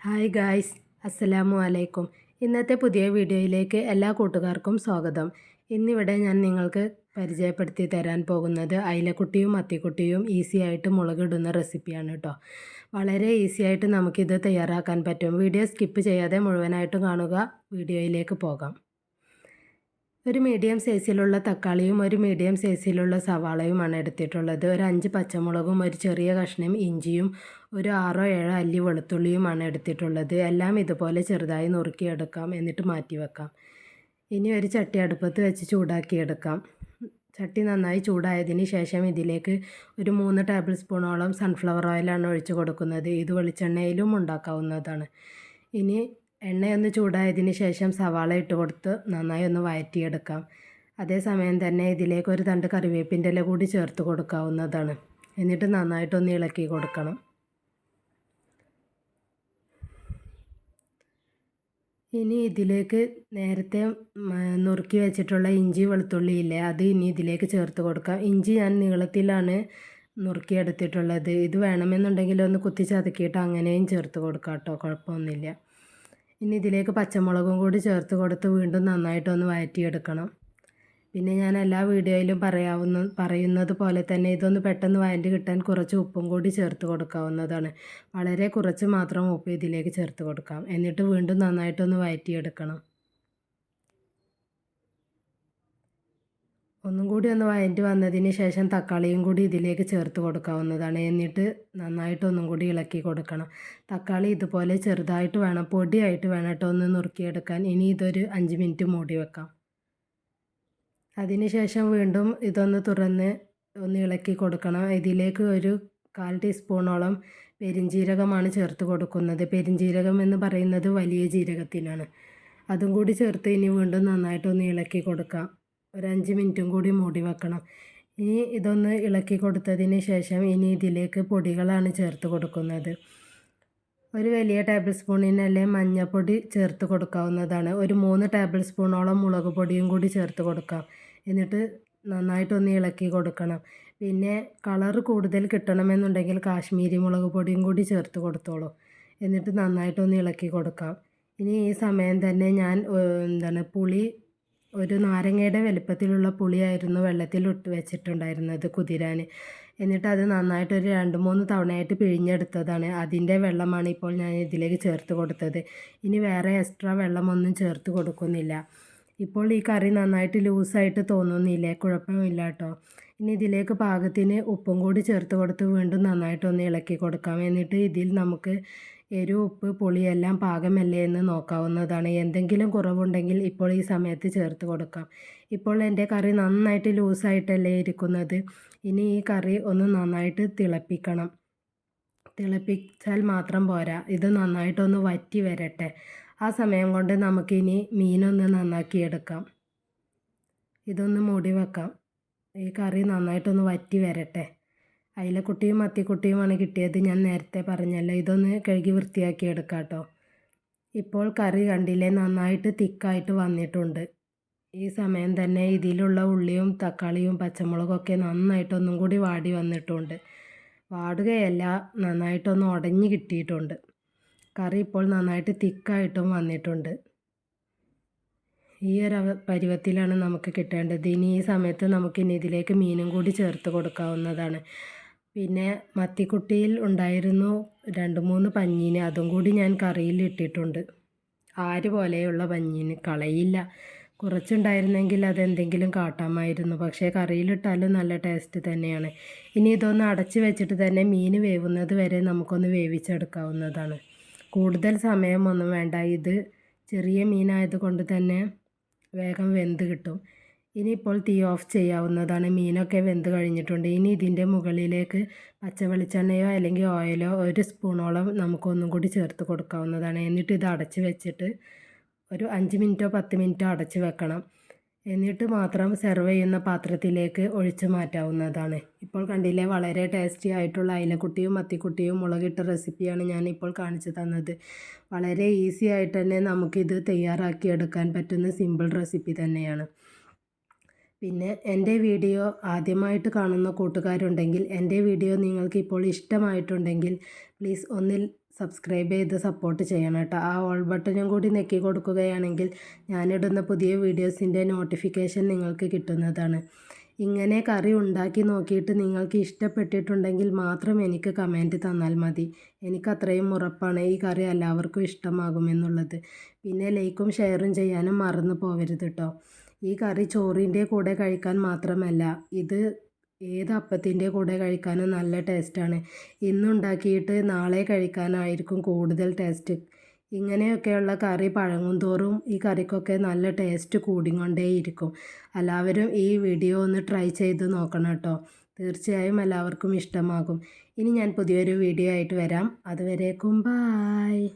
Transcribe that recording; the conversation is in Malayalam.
ഹായ് ഗായ്സ് അസ്സലാമു അലൈക്കും ഇന്നത്തെ പുതിയ വീഡിയോയിലേക്ക് എല്ലാ കൂട്ടുകാർക്കും സ്വാഗതം. ഇന്നിവിടെ ഞാൻ നിങ്ങൾക്ക് പരിചയപ്പെടുത്തി തരാൻ പോകുന്നത് അയിലക്കുട്ടിയും മത്തിക്കുട്ടിയും ഈസി ആയിട്ട് മുളകിടുന്ന റെസിപ്പിയാണ് കേട്ടോ വളരെ ഈസി ആയിട്ട് നമുക്കിത് തയ്യാറാക്കാൻ പറ്റും. വീഡിയോ സ്കിപ്പ് ചെയ്യാതെ മുഴുവനായിട്ടും കാണുക. വീഡിയോയിലേക്ക് പോകാം. ഒരു മീഡിയം സൈസിലുള്ള തക്കാളിയും ഒരു മീഡിയം സൈസിലുള്ള സവാളയുമാണ് എടുത്തിട്ടുള്ളത്. ഒരു അഞ്ച് പച്ചമുളകും ഒരു ചെറിയ കഷ്ണം ഇഞ്ചിയും ഒരു ആറോ ഏഴോ അല്ലി വെളുത്തുള്ളിയുമാണ് എടുത്തിട്ടുള്ളത്. എല്ലാം ഇതുപോലെ ചെറുതായി നുറുക്കിയെടുക്കാം. എന്നിട്ട് മാറ്റി വെക്കാം ഇനി ഒരു ചട്ടി അടുപ്പത്ത് വെച്ച് ചൂടാക്കിയെടുക്കാം. ചട്ടി നന്നായി ചൂടായതിന് ശേഷം ഇതിലേക്ക് ഒരു മൂന്ന് ടേബിൾ സ്പൂണോളം സൺഫ്ലവർ ഓയിലാണ് ഒഴിച്ചു കൊടുക്കുന്നത്. ഇത് വെളിച്ചെണ്ണയിലും ഉണ്ടാക്കാവുന്നതാണ്. ഇനി എണ്ണയൊന്ന് ചൂടായതിന് ശേഷം സവാള ഇട്ട് കൊടുത്ത് നന്നായി ഒന്ന് വഴറ്റിയെടുക്കാം അതേസമയം തന്നെ ഇതിലേക്ക് ഒരു തണ്ട് കറിവേപ്പിന്റെ ഇല കൂടി ചേർത്ത് കൊടുക്കാവുന്നതാണ്. എന്നിട്ട് നന്നായിട്ടൊന്ന് ഇളക്കി കൊടുക്കണം. ഇനി ഇതിലേക്ക് നേരത്തെ നുറുക്കി വെച്ചിട്ടുള്ള ഇഞ്ചി വെളുത്തുള്ളി ഇല്ലേ അത് ഇനി ഇതിലേക്ക് ചേർത്ത് കൊടുക്കാം. ഇഞ്ചി ഞാൻ നീളത്തിലാണ് നുറുക്കിയെടുത്തിട്ടുള്ളത്. ഇത് വേണമെന്നുണ്ടെങ്കിൽ ഒന്ന് കുത്തി ചതക്കിയിട്ട് അങ്ങനെയും ചേർത്ത് കൊടുക്കാം കേട്ടോ. കുഴപ്പമൊന്നുമില്ല. ഇനി ഇതിലേക്ക് പച്ചമുളകും കൂടി ചേർത്ത് കൊടുത്ത് വീണ്ടും നന്നായിട്ടൊന്ന് വഴറ്റിയെടുക്കണം പിന്നെ ഞാൻ എല്ലാ വീഡിയോയിലും പറയാവുന്ന പറയുന്നത് പോലെ തന്നെ ഇതൊന്ന് പെട്ടെന്ന് വഴറ്റി കിട്ടാൻ കുറച്ച് ഉപ്പും കൂടി ചേർത്ത് കൊടുക്കാവുന്നതാണ്. വളരെ കുറച്ച് മാത്രം ഉപ്പ് ഇതിലേക്ക് ചേർത്ത് കൊടുക്കാം. എന്നിട്ട് വീണ്ടും നന്നായിട്ടൊന്ന് വഴറ്റിയെടുക്കണം ഒന്നും കൂടി ഒന്ന് വഴറ്റി വന്നതിന് ശേഷം തക്കാളിയും കൂടി ഇതിലേക്ക് ചേർത്ത് കൊടുക്കാവുന്നതാണ്. എന്നിട്ട് നന്നായിട്ട് ഒന്നും കൂടി ഇളക്കി കൊടുക്കണം. തക്കാളി ഇതുപോലെ ചെറുതായിട്ട് വേണം പൊടിയായിട്ട് വേണം കേട്ടോ ഒന്ന് നുറുക്കിയെടുക്കാൻ. ഇനി ഇതൊരു അഞ്ച് മിനിറ്റ് മൂടി വെക്കാം. അതിനുശേഷം വീണ്ടും ഇതൊന്ന് തുറന്ന് ഒന്ന് ഇളക്കി കൊടുക്കണം. ഇതിലേക്ക് ഒരു കാൽ ടീസ്പൂണോളം പെരിഞ്ജീരകമാണ് ചേർത്ത് കൊടുക്കുന്നത്. പെരിഞ്ജീരകം എന്ന് പറയുന്നത് വലിയ ജീരകത്തിനാണ്. അതും കൂടി ചേർത്ത് ഇനി വീണ്ടും നന്നായിട്ടൊന്ന് ഇളക്കി കൊടുക്കാം. ഒരു അഞ്ച് മിനിറ്റും കൂടി മൂടി വെക്കണം. ഇനി ഇതൊന്ന് ഇളക്കി കൊടുത്തതിന് ശേഷം ഇനി ഇതിലേക്ക് പൊടികളാണ് ചേർത്ത് കൊടുക്കുന്നത്. ഒരു വലിയ ടേബിൾ സ്പൂണിനല്ലേ മഞ്ഞൾപ്പൊടി ചേർത്ത് കൊടുക്കാവുന്നതാണ്. ഒരു മൂന്ന് ടേബിൾ സ്പൂണോളം മുളക് പൊടിയും കൂടി ചേർത്ത് കൊടുക്കാം. എന്നിട്ട് നന്നായിട്ടൊന്ന് ഇളക്കി കൊടുക്കണം. പിന്നെ കളർ കൂടുതൽ കിട്ടണമെന്നുണ്ടെങ്കിൽ കാശ്മീരി മുളക് പൊടിയും കൂടി ചേർത്ത് കൊടുത്തോളൂ. എന്നിട്ട് നന്നായിട്ടൊന്ന് ഇളക്കി കൊടുക്കാം. ഇനി ഈ സമയം തന്നെ ഞാൻ എന്താണ് പുളി ഒരു നാരങ്ങയുടെ വലിപ്പത്തിലുള്ള പുളിയായിരുന്നു വെള്ളത്തിൽ ഇട്ട് വെച്ചിട്ടുണ്ടായിരുന്നത് കുതിരാൻ. എന്നിട്ട് അത് നന്നായിട്ട് ഒരു രണ്ട് മൂന്ന് തവണയായിട്ട് പിഴിഞ്ഞെടുത്തതാണ്. അതിന്റെ വെള്ളമാണ് ഇപ്പോൾ ഞാൻ ഇതിലേക്ക് ചേർത്ത് കൊടുത്തത്. ഇനി വേറെ എക്സ്ട്രാ വെള്ളമൊന്നും ചേർത്ത് കൊടുക്കുന്നില്ല. ഇപ്പോൾ ഈ കറി നന്നായിട്ട് ലൂസായിട്ട് തോന്നുന്നില്ലേ? കുഴപ്പമില്ല കേട്ടോ. ഇനി ഇതിലേക്ക് പാകത്തിന് ഉപ്പും കൂടി ചേർത്ത് കൊടുത്ത് വീണ്ടും നന്നായിട്ടൊന്ന് ഇളക്കി കൊടുക്കാം. എന്നിട്ട് ഇതിൽ നമുക്ക് എരിവ് ഉപ്പ് പുളിയെല്ലാം പാകമല്ലേ എന്ന് നോക്കാവുന്നതാണ്. എന്തെങ്കിലും കുറവുണ്ടെങ്കിൽ ഇപ്പോൾ ഈ സമയത്ത് ചേർത്ത് കൊടുക്കാം. ഇപ്പോൾ എന്റെ കറി നന്നായിട്ട് ലൂസായിട്ടല്ലേ ഇരിക്കുന്നത്. ഇനി ഈ കറി ഒന്ന് നന്നായിട്ട് തിളപ്പിക്കണം. തിളപ്പിച്ചാൽ മാത്രം പോരാ. ഇത് നന്നായിട്ടൊന്ന് വറ്റി വരട്ടെ. ആ സമയം കൊണ്ട് നമുക്കിനി മീനൊന്ന് നന്നാക്കിയെടുക്കാം. ഇതൊന്ന് മൂടി വെക്കാം. ഈ കറി നന്നായിട്ടൊന്ന് വറ്റി വരട്ടെ. അയിലക്കുട്ടിയും മത്തിക്കുട്ടിയുമാണ് കിട്ടിയത്. ഞാൻ നേരത്തെ പറഞ്ഞല്ലോ ഇതൊന്ന് കഴുകി വൃത്തിയാക്കി എടുക്കാം കേട്ടോ ഇപ്പോൾ കറി കണ്ടില്ലേ നന്നായിട്ട് തിക്കായിട്ട് വന്നിട്ടുണ്ട്. ഈ സമയം തന്നെ ഇതിലുള്ള ഉള്ളിയും തക്കാളിയും പച്ചമുളകൊക്കെ നന്നായിട്ടൊന്നും കൂടി വാടി വന്നിട്ടുണ്ട്. വാടുകയല്ല നന്നായിട്ടൊന്ന് ഉടഞ്ഞു കിട്ടിയിട്ടുണ്ട്. കറി ഇപ്പോൾ നന്നായിട്ട് തിക്കായിട്ടും വന്നിട്ടുണ്ട്. ഈ ഒരു പരുവത്തിലാണ് നമുക്ക് കിട്ടേണ്ടത്. ഇനി ഈ സമയത്ത് നമുക്കിനി ഇതിലേക്ക് മീനും കൂടി ചേർത്ത് കൊടുക്കാവുന്നതാണ്. പിന്നെ മത്തിക്കുട്ടിയിൽ ഉണ്ടായിരുന്നു രണ്ട് മൂന്ന് പഞ്ഞീന്. അതും കൂടി ഞാൻ കറിയിൽ ഇട്ടിട്ടുണ്ട്. ആര് പോലെയുള്ള പഞ്ഞീന്? കളയില്ല. കുറച്ചുണ്ടായിരുന്നെങ്കിൽ അതെന്തെങ്കിലും കാട്ടാമായിരുന്നു. പക്ഷേ കറിയിലിട്ടാലും നല്ല ടേസ്റ്റ് തന്നെയാണ്. ഇനി ഇതൊന്ന് അടച്ച് വെച്ചിട്ട് തന്നെ മീൻ വേവുന്നത് വരെ നമുക്കൊന്ന് വേവിച്ചെടുക്കാവുന്നതാണ്. കൂടുതൽ സമയമൊന്നും വേണ്ട. ഇത് ചെറിയ മീനായത് കൊണ്ട് തന്നെ വേഗം വെന്ത് കിട്ടും. ഇനിയിപ്പോൾ തീ ഓഫ് ചെയ്യാവുന്നതാണ്. മീനൊക്കെ വെന്ത് കഴിഞ്ഞിട്ടുണ്ട്. ഇനി ഇതിന്റെ മുകളിലേക്ക് പച്ച വെളിച്ചെണ്ണയോ അല്ലെങ്കിൽ ഓയിലോ ഒരു സ്പൂണോളം നമുക്കൊന്നും കൂടി ചേർത്ത് കൊടുക്കാവുന്നതാണ്. എന്നിട്ട് ഇത് അടച്ച് വെച്ചിട്ട് ഒരു അഞ്ച് മിനിറ്റോ പത്ത് മിനിറ്റോ അടച്ച് വെക്കണം. എന്നിട്ട് മാത്രം സെർവ് ചെയ്യുന്ന പാത്രത്തിലേക്ക് ഒഴിച്ചു മാറ്റാവുന്നതാണ്. ഇപ്പോൾ കണ്ടില്ലേ വളരെ ടേസ്റ്റി ആയിട്ടുള്ള അയിലക്കുട്ടിയും മത്തിക്കുട്ടിയും മുളകിട്ട റെസിപ്പിയാണ് ഞാൻ ഇപ്പോൾ കാണിച്ചു തന്നത്. വളരെ ഈസി ആയിട്ട് തന്നെ നമുക്കിത് തയ്യാറാക്കി എടുക്കാൻ പറ്റുന്ന സിമ്പിൾ റെസിപ്പി തന്നെയാണ്. പിന്നെ എന്റെ വീഡിയോ ആദ്യമായിട്ട് കാണുന്ന കൂട്ടുകാരുണ്ടെങ്കിൽ എന്റെ വീഡിയോ നിങ്ങൾക്ക് ഇപ്പോൾ ഇഷ്ടമായിട്ടുണ്ടെങ്കിൽ പ്ലീസ് ഒന്നിൽ സബ്സ്ക്രൈബ് ചെയ്ത് സപ്പോർട്ട് ചെയ്യണം കേട്ടോ. ആ ഓൾ ബട്ടണും കൂടി നെക്കി കൊടുക്കുകയാണെങ്കിൽ ഞാനിടുന്ന പുതിയ വീഡിയോസിന്റെ നോട്ടിഫിക്കേഷൻ നിങ്ങൾക്ക് കിട്ടുന്നതാണ്. ഇങ്ങനെ കറി ഉണ്ടാക്കി നോക്കിയിട്ട് നിങ്ങൾക്ക് ഇഷ്ടപ്പെട്ടിട്ടുണ്ടെങ്കിൽ മാത്രം എനിക്ക് കമന്റ് തന്നാൽ മതി. എനിക്കത്രയും ഉറപ്പാണ് ഈ കറി എല്ലാവർക്കും ഇഷ്ടമാകുമെന്നുള്ളത്. പിന്നെ ലൈക്കും ഷെയറും ചെയ്യാനും മറന്നു പോകരുത് കേട്ടോ. ഈ കറി ചോറിന്റെ കൂടെ കഴിക്കാൻ മാത്രമല്ല ഇത് ഏത് അപ്പത്തിന്റെ കൂടെ കഴിക്കാനും നല്ല ടേസ്റ്റാണ്. ഇന്നുണ്ടാക്കിയിട്ട് നാളെ കഴിക്കാനായിരിക്കും കൂടുതൽ ടേസ്റ്റ്. ഇങ്ങനെയൊക്കെയുള്ള കറി പഴങ്ങും തോറും ഈ കറിക്കൊക്കെ നല്ല ടേസ്റ്റ് കൂടിക്കൊണ്ടേയിരിക്കും. എല്ലാവരും ഈ വീഡിയോ ഒന്ന് ട്രൈ ചെയ്ത് നോക്കണം കേട്ടോ. തീർച്ചയായും എല്ലാവർക്കും ഇഷ്ടമാകും. ഇനി ഞാൻ പുതിയൊരു വീഡിയോ ആയിട്ട് വരാം. അതുവരേക്കും ബായ്.